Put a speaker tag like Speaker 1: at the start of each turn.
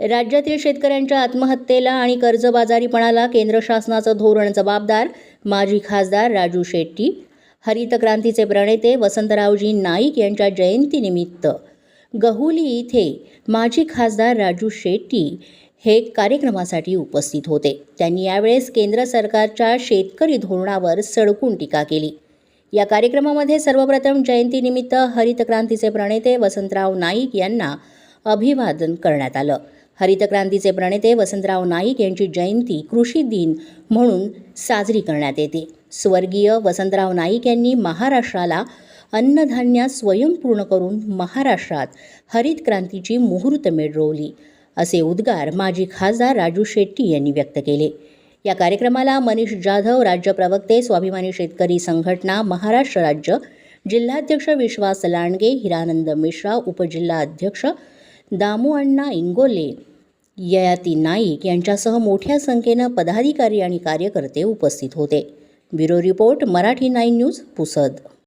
Speaker 1: राज्यातील शेतकऱ्यांच्या आत्महत्येला आणि कर्जबाजारीपणाला केंद्र शासनाचं धोरण जबाबदार माजी खासदार राजू शेट्टी हरित क्रांतीचे प्रणेते वसंतरावजी नाईक यांच्या जयंतीनिमित्त. गहुली इथे माजी खासदार राजू शेट्टी हे कार्यक्रमासाठी उपस्थित होते. त्यांनी यावेळेस केंद्र सरकारच्या शेतकरी धोरणावर सडकून टीका केली. या कार्यक्रमामध्ये सर्वप्रथम जयंतीनिमित्त हरित क्रांतीचे प्रणेते वसंतराव नाईक यांना अभिवादन करण्यात आलं. हरित क्रांतीचे प्रणेते वसंतराव नाईक यांची जयंती कृषी दिन म्हणून साजरी करण्यात येते. स्वर्गीय वसंतराव नाईक यांनी महाराष्ट्राला अन्नधान्यात स्वयंपूर्ण करून महाराष्ट्रात हरित क्रांतीची मुहूर्तमेढ रोवली असे उद्गार माजी खासदार राजू शेट्टी यांनी व्यक्त केले. या कार्यक्रमाला मनीष जाधव राज्य प्रवक्ते स्वाभिमानी शेतकरी संघटना महाराष्ट्र राज्य जिल्हाध्यक्ष विश्वास लांडगे हिरानंद मिश्रा उपजिल्हा अध्यक्ष दामू अण्णा इंगोले ययाती नाईक यांच्यासह मोठ्या संख्येनं पदाधिकारी आणि कार्यकर्ते उपस्थित होते. Bureau report Marathi nine news Pusad.